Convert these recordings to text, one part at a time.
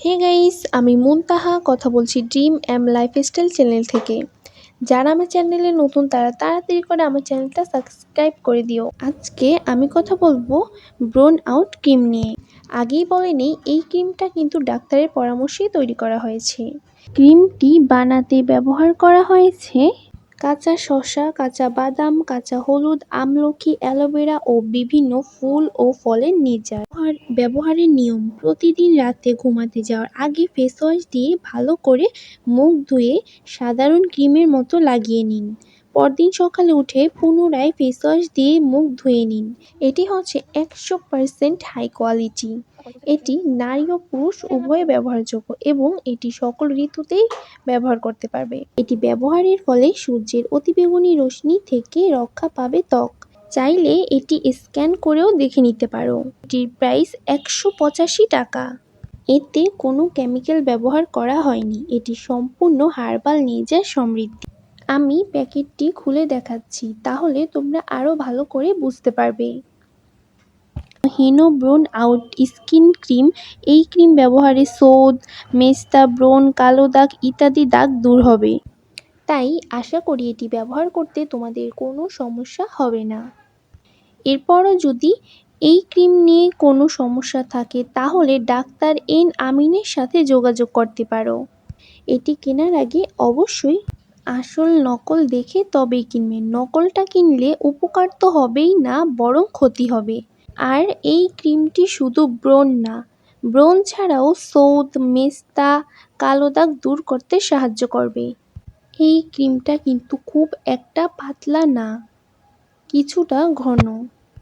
Hey guys, আমি মুনতাহা, কথা বলছি ড্রিম এম লাইফস্টাইল চ্যানেল থেকে। যারা আমার চ্যানেলে নতুন, তারা তাড়াতাড়ি করে আমার চ্যানেলটা সাবস্ক্রাইব করে দিও। আজকে আমি কথা বলব ব্রোন আউট ক্রিম নিয়ে। আগেই বলে নেই, এই ক্রিমটা কিন্তু ডাক্তারের পরামর্শেই তৈরি করা হয়েছে। ক্রিমটি বানাতে ব্যবহার করা হয়েছে কাঁচা শসা, কাঁচা বাদাম, কাঁচা হলুদ আমলকি অ্যালোভেরা ও বিভিন্ন ফুল ও ফলের নির্যাস ব্যবহার- ব্যবহারের নিয়ম। প্রতিদিন রাতে ঘুমাতে যাওয়ার আগে ফেস ওয়াশ দিয়ে ভালো করে মুখ ধুয়ে সাধারণ ক্রিমের মতো লাগিয়ে নিন। পরদিন সকালে উঠে পুনরায় ফেস ওয়াশ দিয়ে মুখ ধুয়ে নিন। এটি হচ্ছে একশো পার্সেন্ট হাই কোয়ালিটি এটি নারী ও পুরুষ উভয়ে ব্যবহারযোগ্য এবং এটি সকল ঋতুতেই ব্যবহার করতে পারবে। এটি ব্যবহারের ফলে সূর্যের অতিবেগুনি রশ্মি থেকে রক্ষা পাবে ত্বক। চাইলে এটি স্ক্যান করেও দেখে নিতে পারো। এটির প্রাইস একশো পঁচাশি টাকা। এতে কোনো কেমিক্যাল ব্যবহার করা হয়নি। এটি সম্পূর্ণ হার্বাল নেচার সমৃদ্ধি। আমি প্যাকেটটি খুলে দেখাচ্ছি, তাহলে তোমরা আরও ভালো করে বুঝতে পারবে। Heno brown out skin cream, এই ক্রিম ব্যবহারে সোদ, মেস্তা, ব্রণ, কালো দাগ ইত্যাদি দাগ দূর হবে। তাই আশা করি এটি ব্যবহার করতে তোমাদের কোনো সমস্যা হবে না। এরপরও যদি এই ক্রিম নিয়ে কোনো সমস্যা থাকে, তাহলে ডাক্তার এন আমিনের সাথে যোগাযোগ করতে পারো। এটি কেনার আগে অবশ্যই আসল নকল দেখে তবেই কিনবে। নকলটা কিনলে উপকার তো হবেই না বরং ক্ষতি হবে। আর এই ক্রিমটি শুধু ব্রণ না ব্রণ ছাড়াও সৌদ মেস্তা কালো দাগ দূর করতে সাহায্য করবে। এই ক্রিমটা কিন্তু খুব একটা পাতলা না কিছুটা ঘন।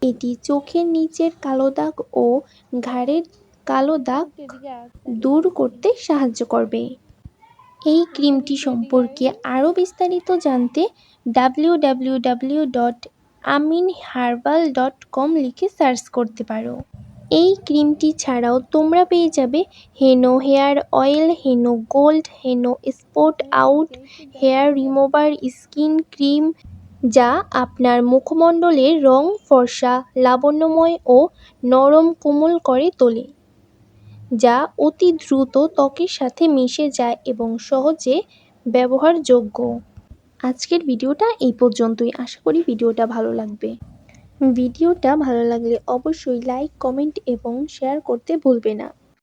এটি চোখের নিচের কালো দাগ ও ঘাড়ের কালো দাগ দূর করতে সাহায্য করবে। এই ক্রিমটি সম্পর্কে আরও বিস্তারিত জানতে W W W dot Amin herbal dot com লিখে সার্চ করতে পারো। এই ক্রিমটি ছাড়াও তোমরা পেয়ে যাবে Heno hair oil, Heno gold, Heno spot out, hair remover skin cream, যা আপনার মুখমণ্ডলের রং, ফর্সা, লাবণ্যময় ও নরম কোমল করে তোলে। যা অতি দ্রুত ত্বকের সাথে মিশে যায় এবং সহজে ব্যবহারযোগ্য। আজকের ভিডিওটা এই পর্যন্তই। আশা করি ভিডিওটা ভালো লাগবে। ভিডিওটা ভালো লাগলে অবশ্যই লাইক, কমেন্ট এবং শেয়ার করতে ভুলবে না।